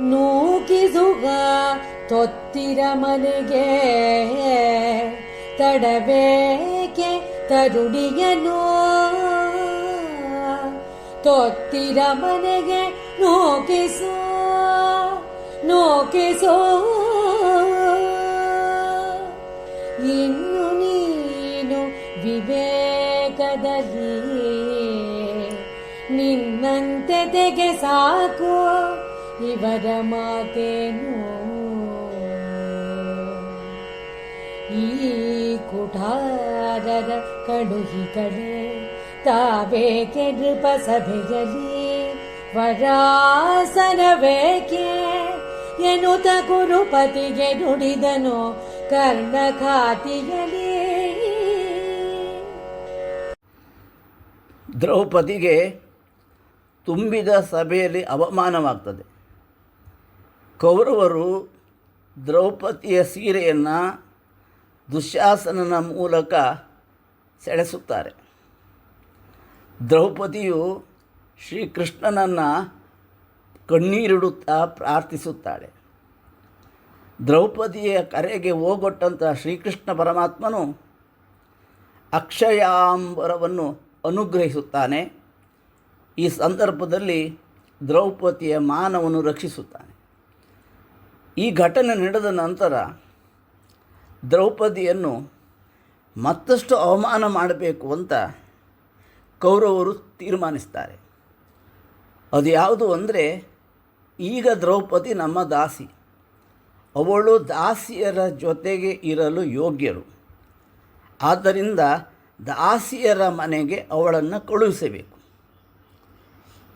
ನೂಕಿಸುಗ ತೊತ್ತಿರ ಮನೆಗೆ ತಡಬೇಕೆ ತರುಡಿಯನು ತೊತ್ತಿರ ಮನೆಗೆ ನೋಕಿಸು ನೋಕಿಸು ಇನ್ನು ನೀನು ವಿವೇಕದಲ್ಲಿ ನಿನ್ನಂತೆ ತೆಗೆ ಸಾಕು. ಇವರ ಮಾತೇನು ಈ ಕುಠಾರರ ಕಡುಹಿಗಳೇ ತಾವೇಕೆ ನೃಪ ಸಭೆಯಲ್ಲಿ ವರಾಸನವೇಕೆ ಎನ್ನುತ್ತ ಗುರುಪತಿಗೆ ನುಡಿದನು ಕರ್ಣಖಾತಿಯಲಿ ದ್ರೌಪದಿಗೆ ತುಂಬಿದ ಸಭೆಯಲ್ಲಿ ಅವಮಾನವಾಗ್ತದೆ. ಕೌರವರು ದ್ರೌಪದಿಯ ಸೀರೆಯನ್ನು ದುಶ್ಯಾಸನನ ಮೂಲಕ ಸೆಳೆಸುತ್ತಾರೆ. ದ್ರೌಪದಿಯು ಶ್ರೀಕೃಷ್ಣನನ್ನು ಕಣ್ಣೀರಿಡುತ್ತಾ ಪ್ರಾರ್ಥಿಸುತ್ತಾಳೆ. ದ್ರೌಪದಿಯ ಕರೆಗೆ ಹೋಗೊಟ್ಟಂಥ ಶ್ರೀಕೃಷ್ಣ ಪರಮಾತ್ಮನು ಅಕ್ಷಯಾಂಬರವನ್ನು ಅನುಗ್ರಹಿಸುತ್ತಾನೆ. ಈ ಸಂದರ್ಭದಲ್ಲಿ ದ್ರೌಪದಿಯ ಮಾನವನ್ನು ರಕ್ಷಿಸುತ್ತಾನೆ. ಈ ಘಟನೆ ನಡೆದ ನಂತರ ದ್ರೌಪದಿಯನ್ನು ಮತ್ತಷ್ಟು ಅವಮಾನ ಮಾಡಬೇಕು ಅಂತ ಕೌರವರು ತೀರ್ಮಾನಿಸ್ತಾರೆ. ಅದು ಯಾವುದು ಅಂದರೆ ಈಗ ದ್ರೌಪದಿ ನಮ್ಮ ದಾಸಿ. ಅವಳು ದಾಸಿಯರ ಜೊತೆಗೆ ಇರಲು ಯೋಗ್ಯರು ಆದ್ದರಿಂದ ದಾಸಿಯರ ಮನೆಗೆ ಅವಳನ್ನು ಕಳುಹಿಸಬೇಕು.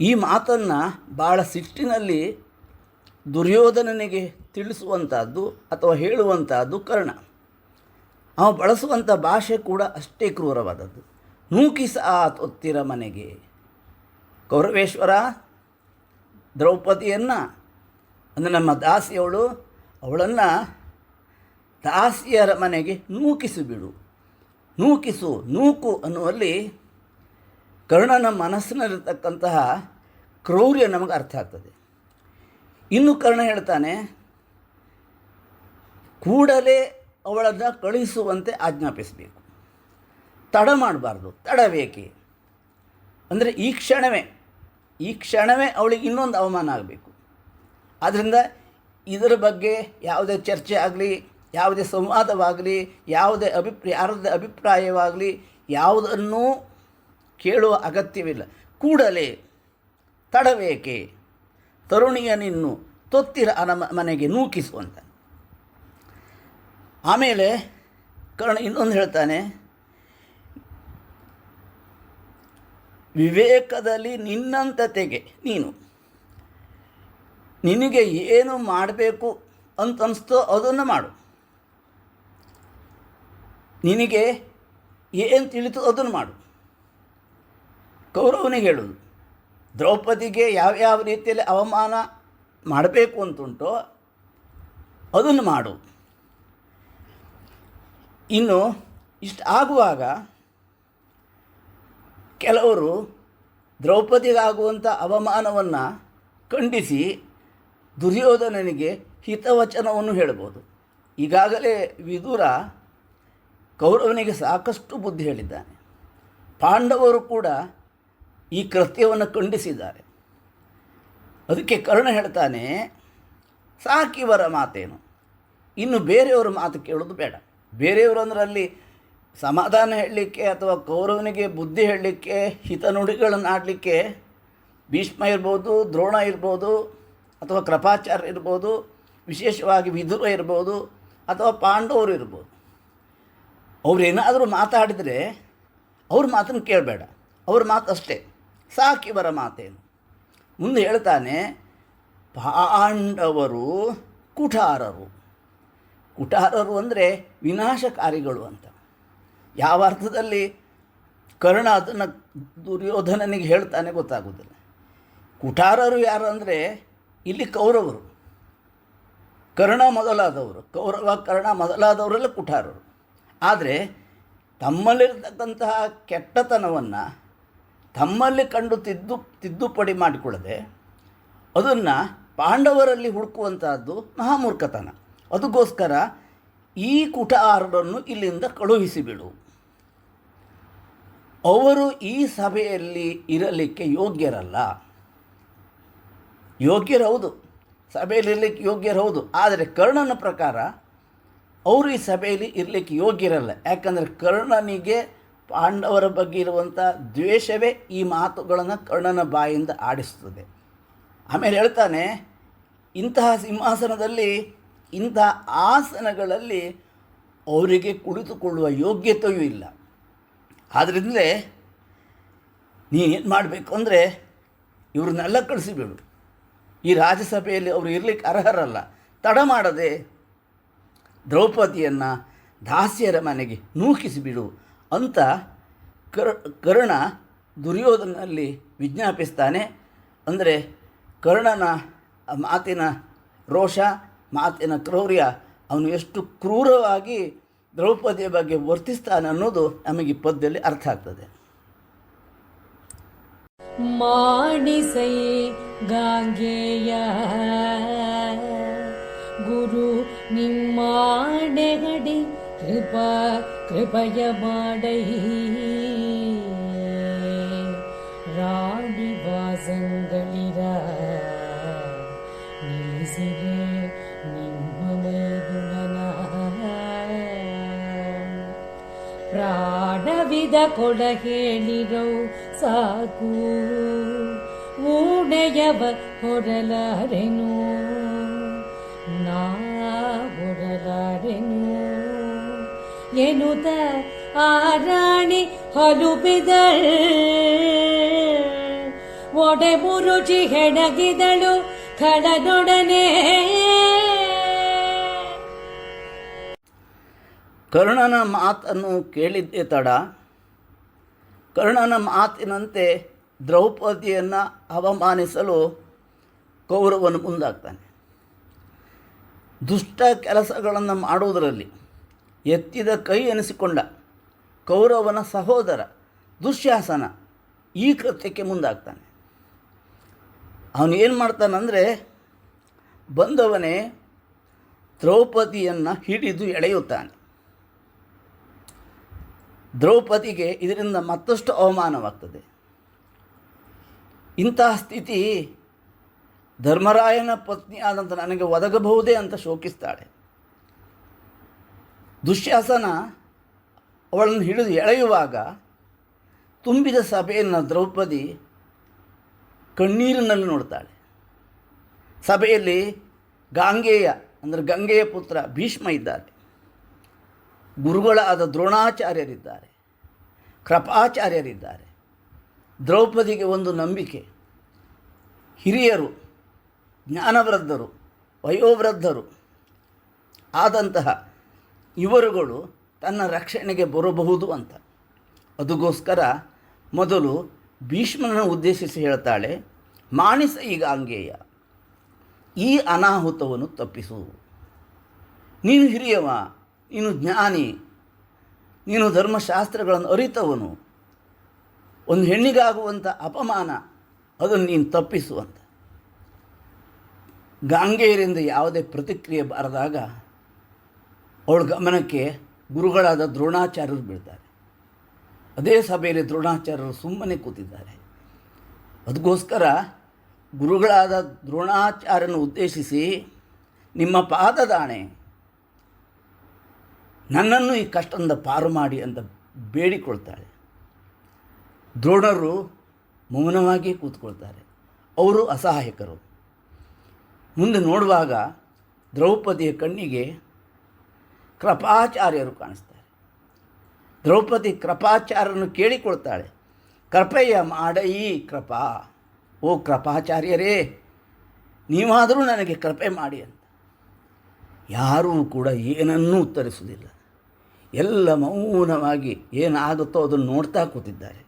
ಈ ಮಾತನ್ನು ಭಾಳ ಸಿಟ್ಟಿನಲ್ಲಿ ದುರ್ಯೋಧನನಿಗೆ ತಿಳಿಸುವಂಥದ್ದು ಅಥವಾ ಹೇಳುವಂಥದ್ದು ಕರ್ಣ. ಅವ ಬಳಸುವಂಥ ಭಾಷೆ ಕೂಡ ಅಷ್ಟೇ ಕ್ರೂರವಾದದ್ದು. ನೂಕಿಸ ತೊತ್ತಿರ ಮನೆಗೆ. ಕೌರವೇಶ್ವರ ದ್ರೌಪದಿಯನ್ನು, ಅಂದರೆ ನಮ್ಮ ದಾಸಿಯವಳು, ಅವಳನ್ನು ದಾಸಿಯರ ಮನೆಗೆ ನೂಕಿಸಿಬಿಡು. ನೂಕಿಸು, ನೂಕು ಅನ್ನುವಲ್ಲಿ ಕರ್ಣನ ಮನಸ್ಸಿನಲ್ಲಿರ್ತಕ್ಕಂತಹ ಕ್ರೌರ್ಯ ನಮಗೆ ಅರ್ಥ ಆಗ್ತದೆ. ಇನ್ನು ಕರ್ಣ ಹೇಳ್ತಾನೆ, ಕೂಡಲೇ ಅವಳನ್ನು ಕಳುಹಿಸುವಂತೆ ಆಜ್ಞಾಪಿಸಬೇಕು. ತಡ ಮಾಡಬಾರ್ದು ತಡಬೇಕೆ ಅಂದರೆ ಈ ಕ್ಷಣವೇ ಈ ಕ್ಷಣವೇ ಅವಳಿಗೆ ಇನ್ನೊಂದು ಅವಮಾನ ಆಗಬೇಕು. ಆದ್ದರಿಂದ ಇದರ ಬಗ್ಗೆ ಯಾವುದೇ ಚರ್ಚೆ ಆಗಲಿ, ಯಾವುದೇ ಸಂವಾದವಾಗಲಿ, ಯಾವುದೇ ಅಭಿಪ್ರಾಯ ಯಾರದೇ ಅಭಿಪ್ರಾಯವಾಗಲಿ ಯಾವುದನ್ನೂ ಕೇಳುವ ಅಗತ್ಯವಿಲ್ಲ. ಕೂಡಲೇ ತಡಬೇಕೆ ತರುಣಿಯನಿನ್ನು ತೊತ್ತಿರ ಅನ ಮನೆಗೆ ನೂಕಿಸುವಂತ. ಆಮೇಲೆ ಕರ್ಣ ಇನ್ನೊಂದು ಹೇಳ್ತಾನೆ, ವಿವೇಕದಲ್ಲಿ ನಿನ್ನಂತತೆಗೆ ನೀನು. ನಿನಗೆ ಏನು ಮಾಡಬೇಕು ಅಂತ ಅದನ್ನು ಮಾಡು. ನಿನಗೆ ಏನು ತಿಳಿತು ಅದನ್ನು ಮಾಡು. ಕೌರವನಿಗೆ ಹೇಳೋದು ದ್ರೌಪದಿಗೆ ಯಾವ್ಯಾವ ರೀತಿಯಲ್ಲಿ ಅವಮಾನ ಮಾಡಬೇಕು ಅಂತುಂಟೋ ಅದನ್ನು ಮಾಡು. ಇನ್ನು ಇಷ್ಟು ಆಗುವಾಗ ಕೆಲವರು ದ್ರೌಪದಿಗಾಗುವಂಥ ಅವಮಾನವನ್ನು ಖಂಡಿಸಿ ದುರ್ಯೋಧನನಿಗೆ ಹಿತವಚನವನ್ನು ಹೇಳ್ಬೋದು. ಈಗಾಗಲೇ ವಿದುರ ಕೌರವನಿಗೆ ಸಾಕಷ್ಟು ಬುದ್ಧಿ ಹೇಳಿದ್ದಾನೆ. ಪಾಂಡವರು ಕೂಡ ಈ ಕೃತ್ಯವನ್ನು ಖಂಡಿಸಿದ್ದಾರೆ. ಅದಕ್ಕೆ ಕರ್ಣ ಹೇಳ್ತಾನೆ, ಸಾಕಿವರ ಮಾತೇನು? ಇನ್ನು ಬೇರೆಯವರ ಮಾತು ಕೇಳೋದು ಬೇಡ. ಬೇರೆಯವರು ಅಂದ್ರೆ ಅಲ್ಲಿ ಸಮಾಧಾನ ಹೇಳಲಿಕ್ಕೆ ಅಥವಾ ಕೌರವನಿಗೆ ಬುದ್ಧಿ ಹೇಳಲಿಕ್ಕೆ ಹಿತನುಡಿಗಳನ್ನು ಆಡಲಿಕ್ಕೆ ಭೀಷ್ಮ ಇರ್ಬೋದು, ದ್ರೋಣ ಇರ್ಬೋದು, ಅಥವಾ ಕೃಪಾಚಾರ್ಯ ಇರ್ಬೋದು, ವಿಶೇಷವಾಗಿ ವಿದುರ ಇರ್ಬೋದು, ಅಥವಾ ಪಾಂಡವರು ಇರ್ಬೋದು. ಅವರೇನಾದರೂ ಮಾತಾಡಿದರೆ ಅವ್ರ ಮಾತನ್ನು ಕೇಳಬೇಡ. ಅವ್ರ ಮಾತು ಅಷ್ಟೇ. ಸಾಕಿವರ ಮಾತೇನು. ಮುಂದೆ ಹೇಳ್ತಾನೆ, ಪಾಂಡವರು ಕುಠಾರರು. ಕುಠಾರರು ಅಂದರೆ ವಿನಾಶಕಾರಿಗಳು ಅಂತ. ಯಾವ ಅರ್ಥದಲ್ಲಿ? ಕರ್ಣ ಅದನ್ನು ದುರ್ಯೋಧನನಿಗೆ ಹೇಳ್ತಾನೆ ಗೊತ್ತಾಗೋದಿಲ್ಲ. ಕುಠಾರರು ಯಾರು ಅಂದರೆ, ಇಲ್ಲಿ ಕೌರವರು. ಕರ್ಣ ಮೊದಲಾದವರು. ಕೌರವ, ಕರ್ಣ ಮೊದಲಾದವರೆಲ್ಲ ಕುಠಾರರು. ಆದರೆ ತಮ್ಮಲ್ಲಿರ್ತಕ್ಕಂತಹ ಕೆಟ್ಟತನವನ್ನು ತಮ್ಮಲ್ಲಿ ಕಂಡು ತಿದ್ದು ತಿದ್ದುಪಡಿ ಮಾಡಿಕೊಳ್ಳದೆ ಅದನ್ನು ಪಾಂಡವರಲ್ಲಿ ಹುಡುಕುವಂತಹದ್ದು ಮಹಾಮೂರ್ಖತನ. ಅದಕ್ಕೋಸ್ಕರ ಈ ಕುಟಾರರನ್ನು ಇಲ್ಲಿಂದ ಕಳುಹಿಸಿಬಿಡು. ಅವರು ಈ ಸಭೆಯಲ್ಲಿ ಇರಲಿಕ್ಕೆ ಯೋಗ್ಯರಲ್ಲ. ಯೋಗ್ಯರೌದು ಸಭೆಯಲ್ಲಿ ಇರಲಿಕ್ಕೆ ಯೋಗ್ಯರೌದು ಆದರೆ ಕರ್ಣನ ಪ್ರಕಾರ ಅವರು ಈ ಸಭೆಯಲ್ಲಿ ಇರಲಿಕ್ಕೆ ಯೋಗ್ಯರಲ್ಲ. ಯಾಕಂದರೆ ಕರ್ಣನಿಗೆ ಪಾಂಡವರ ಬಗ್ಗೆ ಇರುವಂಥ ದ್ವೇಷವೇ ಈ ಮಾತುಗಳನ್ನು ಕರ್ಣನ ಬಾಯಿಂದ ಆಡಿಸ್ತದೆ ಆಮೇಲೆ ಹೇಳ್ತಾನೆ, ಇಂತಹ ಸಿಂಹಾಸನದಲ್ಲಿ ಇಂತಹ ಆಸನಗಳಲ್ಲಿ ಅವರಿಗೆ ಕುಳಿತುಕೊಳ್ಳುವ ಯೋಗ್ಯತೆಯೂ ಇಲ್ಲ. ಆದ್ದರಿಂದಲೇ ನೀನೇನು ಮಾಡಬೇಕು ಅಂದರೆ ಇವ್ರನ್ನೆಲ್ಲ ಕಳಿಸಿಬಿಡು. ಈ ರಾಜ್ಯಸಭೆಯಲ್ಲಿ ಅವರು ಇರಲಿಕ್ಕೆ ಅರ್ಹರಲ್ಲ. ತಡ ಮಾಡದೆ ದ್ರೌಪದಿಯನ್ನು ದಾಸಿಯರ ಮನೆಗೆ ನೂಕಿಸಿಬಿಡು. ಅಂತ ಕರ್, ಕರ್ಣ ದುರ್ಯೋಧನಲ್ಲಿ ವಿಜ್ಞಾಪಿಸ್ತಾನೆ. ಅಂದರೆ ಕರ್ಣನ ಮಾತಿನ ರೋಷ, ಮಾತಿನ ಕ್ರೌರ್ಯ, ಅವನು ಎಷ್ಟು ಕ್ರೂರವಾಗಿ ದ್ರೌಪದಿಯ ಬಗ್ಗೆ ವರ್ತಿಸ್ತಾನೆ ಅನ್ನೋದು ನಮಗೆ ಪದ್ಯದಲ್ಲಿ ಅರ್ಥ ಆಗ್ತದೆ. ಮಾಡಿಸೈ ಗಾಂಗೆಯ ಗುರು ನಿಮ್ಮ ನೆಗಡಿ ಕೃಪ ಕೃಪಯ ಮಾಡೈ ರಾಣಿ ವಾಸಂಗಳಿರ ನಿಲ್ಲಿಸಿರೆ ನಿಮ್ಮ ಮೈಗುಣನ ಪ್ರಾಣವಿದ ಕೊಡ ಹೇಳಿರೋ ಸಾಕು ಊಡೆಯವ ಹೊರಲಾರೆನು ನಾ ಹೊರಲಾರೆನು ಎನ್ನುತ್ತ ಆ ರಾಣಿ ಹಲುಬಿದಳ್. ಒಡೆ ಮುರುಚಿ ಹೆಣಗಿದಳು ಖಡದೊಡನೆ ಕರ್ಣನ ಮಾತನ್ನು ಕೇಳಿದ್ದೆ ತಡ. ಕರ್ಣನ ಮಾತಿನಂತೆ ದ್ರೌಪದಿಯನ್ನು ಅವಮಾನಿಸಲು ಕೌರವನು ಮುಂದಾಗ್ತಾನೆ. ದುಷ್ಟ ಕೆಲಸಗಳನ್ನು ಮಾಡುವುದರಲ್ಲಿ ಎತ್ತಿದ ಕೈ ಎನಿಸಿಕೊಂಡ ಕೌರವನ ಸಹೋದರ ದುಶ್ಯಾಸನ ಈ ಕೃತ್ಯಕ್ಕೆ ಮುಂದಾಗ್ತಾನೆ. ಅವನು ಏನು ಮಾಡ್ತಾನಂದರೆ ಬಂದವನೇ ದ್ರೌಪದಿಯನ್ನು ಹಿಡಿದು ಎಳೆಯುತ್ತಾನೆ. ದ್ರೌಪದಿಗೆ ಇದರಿಂದ ಮತ್ತಷ್ಟು ಅವಮಾನವಾಗ್ತದೆ. ಇಂತಹ ಸ್ಥಿತಿ ಧರ್ಮರಾಯನ ಪತ್ನಿ ಆದಂತ ನನಗೆ ಒದಗಬಹುದೇ ಅಂತ ಶೋಕಿಸ್ತಾಳೆ. ದುಶ್ಯಾಸನ ಅವಳನ್ನು ಹಿಡಿದು ಎಳೆಯುವಾಗ ತುಂಬಿದ ಸಭೆಯನ್ನು ದ್ರೌಪದಿ ಕಣ್ಣೀರಿನಲ್ಲಿ ನೋಡ್ತಾಳೆ. ಸಭೆಯಲ್ಲಿ ಗಾಂಗೆಯ, ಅಂದರೆ ಗಂಗೆಯ ಪುತ್ರ ಭೀಷ್ಮ ಇದ್ದಾರೆ. ಗುರುಗಳಾದ ದ್ರೋಣಾಚಾರ್ಯರಿದ್ದಾರೆ. ಕೃಪಾಚಾರ್ಯರಿದ್ದಾರೆ. ದ್ರೌಪದಿಗೆ ಒಂದು ನಂಬಿಕೆ. ಹಿರಿಯರು, ಜ್ಞಾನವೃದ್ಧರು, ವಯೋವೃದ್ಧರು ಆದಂತಹ ಇವರುಗಳು ತನ್ನ ರಕ್ಷಣೆಗೆ ಬರಬಹುದು ಅಂತ. ಅದಕ್ಕೋಸ್ಕರ ಮೊದಲು ಭೀಷ್ಮನನ್ನು ಉದ್ದೇಶಿಸಿ ಹೇಳ್ತಾಳೆ, ಮಾಣಿಸ ಈಗ ಅಂಗೇಯ ಈ ಅನಾಹುತವನ್ನು ತಪ್ಪಿಸು. ನೀನು ಹಿರಿಯವ, ನೀನು ಜ್ಞಾನಿ, ನೀನು ಧರ್ಮಶಾಸ್ತ್ರಗಳನ್ನು ಅರಿತವನು. ಒಂದು ಹೆಣ್ಣಿಗಾಗುವಂಥ ಅಪಮಾನ, ಅದನ್ನು ನೀನು ತಪ್ಪಿಸು ಅಂತ. ಗಾಂಗೇಯರಿಂದ ಯಾವುದೇ ಪ್ರತಿಕ್ರಿಯೆ ಬಾರದಾಗ ಅವಳ ಗಮನಕ್ಕೆ ಗುರುಗಳಾದ ದ್ರೋಣಾಚಾರ್ಯರು ಬೀಳ್ತಾರೆ. ಅದೇ ಸಭೆಯಲ್ಲಿ ದ್ರೋಣಾಚಾರ್ಯರು ಸುಮ್ಮನೆ ಕೂತಿದ್ದಾರೆ. ಅದಕ್ಕೋಸ್ಕರ ಗುರುಗಳಾದ ದ್ರೋಣಾಚಾರ್ಯನ ಉದ್ದೇಶಿಸಿ ನಿಮ್ಮ ಪಾದದಾಣೆ ನನ್ನನ್ನು ಈ ಕಷ್ಟದಿಂದ ಪಾರು ಮಾಡಿ ಅಂತ ಬೇಡಿಕೊಳ್ತಾಳೆ ದ್ರೋಣರು ಮೌನವಾಗಿ ಕೂತ್ಕೊಳ್ತಾರೆ. ಅವರು ಅಸಹಾಯಕರು. ಮುಂದೆ ನೋಡುವಾಗ ದ್ರೌಪದಿಯ ಕಣ್ಣಿಗೆ ಕೃಪಾಚಾರ್ಯರು ಕಾಣಿಸ್ತಾರೆ. ದ್ರೌಪದಿ ಕೃಪಾಚಾರ್ಯರನ್ನು ಕೇಳಿಕೊಳ್ತಾಳೆ. ಕೃಪೆಯ ಮಾಡಯೀ ಕೃಪಾ. ಓ ಕೃಪಾಚಾರ್ಯರೇ, ನೀವಾದರೂ ನನಗೆ ಕೃಪೆ ಮಾಡಿ ಅಂತ. ಯಾರೂ ಕೂಡ ಏನನ್ನೂ ಉತ್ತರಿಸುವುದಿಲ್ಲ. ಎಲ್ಲ ಮೌನವಾಗಿ ಏನಾಗುತ್ತೋ ಅದನ್ನು ನೋಡ್ತಾ ಕೂತಿದ್ದಾರೆ.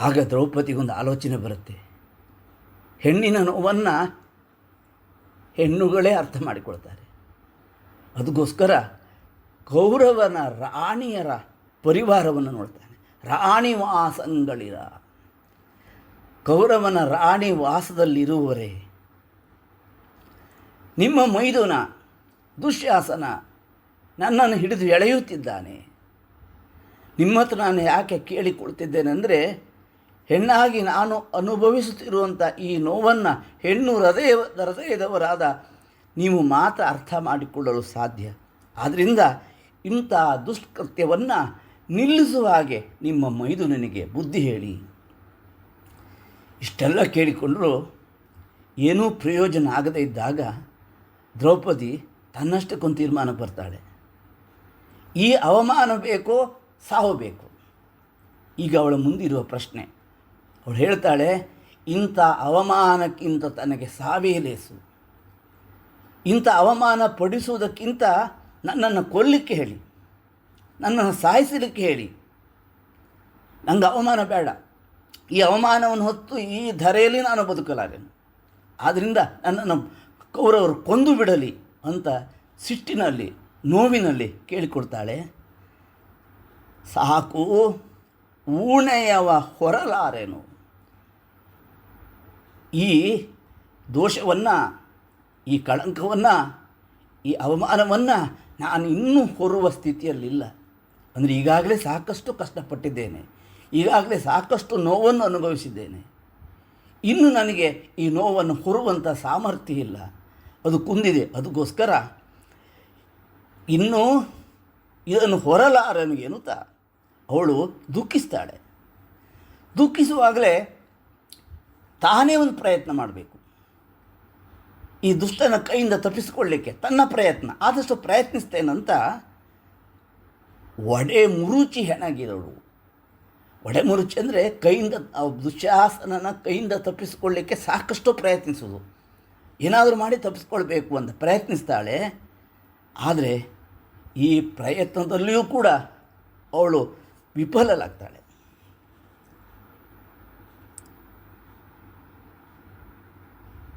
ಆಗ ದ್ರೌಪದಿಗೊಂದು ಆಲೋಚನೆ ಬರುತ್ತೆ. ಹೆಣ್ಣಿನ ನೋವನ್ನು ಹೆಣ್ಣುಗಳೇ ಅರ್ಥ ಮಾಡಿಕೊಳ್ತಾರೆ. ಅದಕ್ಕೋಸ್ಕರ ಕೌರವನ ರಾಣಿಯರ ಪರಿವಾರವನ್ನು ನೋಡ್ತಾನೆ. ರಾಣಿ ವಾಸಂಗಳಿರ ಕೌರವನ ರಾಣಿ ವಾಸದಲ್ಲಿರುವರೇ ನಿಮ್ಮ ಮೈದುನ ದುಶ್ಯಾಸನ ನನ್ನನ್ನು ಹಿಡಿದು ಎಳೆಯುತ್ತಿದ್ದಾನೆ. ನಿಮ್ಮ ಹತ್ರ ನಾನು ಯಾಕೆ ಕೇಳಿಕೊಳ್ತಿದ್ದೇನೆಂದರೆ, ಹೆಣ್ಣಾಗಿ ನಾನು ಅನುಭವಿಸುತ್ತಿರುವಂಥ ಈ ನೋವನ್ನು ಹೆಣ್ಣು ಹೃದಯ ಹೃದಯದವರಾದ ನೀವು ಮಾತ್ರ ಅರ್ಥ ಮಾಡಿಕೊಳ್ಳಲು ಸಾಧ್ಯ. ಆದ್ದರಿಂದ ಇಂಥ ದುಷ್ಕೃತ್ಯವನ್ನು ನಿಲ್ಲಿಸುವ ಹಾಗೆ ನಿಮ್ಮ ಮೈದು ನನಗೆ ಬುದ್ಧಿ ಹೇಳಿ. ಇಷ್ಟೆಲ್ಲ ಕೇಳಿಕೊಂಡರೂ ಏನೂ ಪ್ರಯೋಜನ ಆಗದೇ ಇದ್ದಾಗ ದ್ರೌಪದಿ ತನ್ನಷ್ಟಕ್ಕೊಂದು ತೀರ್ಮಾನಕ್ಕೆ ಬರ್ತಾಳೆ ಈ ಅವಮಾನ ಬೇಕೋ ಸಾವು ಬೇಕು. ಈಗ ಅವಳ ಮುಂದಿರುವ ಪ್ರಶ್ನೆ. ಅವಳು ಹೇಳ್ತಾಳೆ, ಇಂಥ ಅವಮಾನಕ್ಕಿಂತ ತನಗೆ ಸಾವೇ ಲೇಸು. ಇಂಥ ಅವಮಾನ ಪಡಿಸುವುದಕ್ಕಿಂತ ನನ್ನನ್ನು ಕೊಲ್ಲಿಕ್ಕೆ ಹೇಳಿ. ನನ್ನನ್ನು ಸಾಯಿಸಲಿಕ್ಕೆ ಹೇಳಿ. ನನಗೆ ಅವಮಾನ ಬೇಡ. ಈ ಅವಮಾನವನ್ನು ಹೊತ್ತು ಈ ಧರೆಯಲ್ಲಿ ನಾನು ಬದುಕಲಾರೆನು. ಆದ್ದರಿಂದ ನನ್ನನ್ನು ಕೌರವರು ಕೊಂದು ಬಿಡಲಿ ಅಂತ ಸಿಟ್ಟಿನಲ್ಲಿ, ನೋವಿನಲ್ಲಿ ಕೇಳಿಕೊಡ್ತಾಳೆ. ಸಾಕು, ಊಣೆಯವ ಹೊರಲಾರೆನು. ಈ ದೋಷವನ್ನು ಈ ಕಳಂಕವನ್ನು, ಈ ಅವಮಾನವನ್ನು ನಾನು ಇನ್ನೂ ಹೊರುವ ಸ್ಥಿತಿಯಲ್ಲಿಲ್ಲ. ಅಂದರೆ ಈಗಾಗಲೇ ಸಾಕಷ್ಟು ಕಷ್ಟಪಟ್ಟಿದ್ದೇನೆ. ಈಗಾಗಲೇ ಸಾಕಷ್ಟು ನೋವನ್ನು ಅನುಭವಿಸಿದ್ದೇನೆ. ಇನ್ನು ನನಗೆ ಈ ನೋವನ್ನು ಹೊರುವಂಥ ಸಾಮರ್ಥ್ಯ ಇಲ್ಲ. ಅದು ಕುಂದಿದೆ. ಅದಕ್ಕೋಸ್ಕರ ಇನ್ನೂ ಇದನ್ನು ಹೊರಲಾರನು ತ ಅವಳು ದುಃಖಿಸ್ತಾಳೆ. ದುಃಖಿಸುವಾಗಲೇ ತಾನೇ ಒಂದು ಪ್ರಯತ್ನ ಮಾಡಬೇಕು. ಈ ದುಷ್ಟನ ಕೈಯಿಂದ ತಪ್ಪಿಸಿಕೊಳ್ಳಿಕ್ಕೆ ತನ್ನ ಪ್ರಯತ್ನ. ಆದಷ್ಟು ಪ್ರಯತ್ನಿಸ್ತೇನಂತ ಒಡೆ ಮುರುಚಿ ಹೆಣಗಿದಳು ಒಡೆ ಮುರುಚಿ ಅಂದರೆ ಕೈಯಿಂದ ದುಶ್ಯಾಸನನ ಕೈಯಿಂದ ತಪ್ಪಿಸಿಕೊಳ್ಳಿಕ್ಕೆ ಸಾಕಷ್ಟು ಪ್ರಯತ್ನಿಸೋದು ಏನಾದರೂ ಮಾಡಿ ತಪ್ಪಿಸ್ಕೊಳ್ಬೇಕು ಅಂತ ಪ್ರಯತ್ನಿಸ್ತಾಳೆ. ಆದರೆ ಈ ಪ್ರಯತ್ನದಲ್ಲಿಯೂ ಕೂಡ ಅವಳು ವಿಫಲಲಾಗ್ತಾಳೆ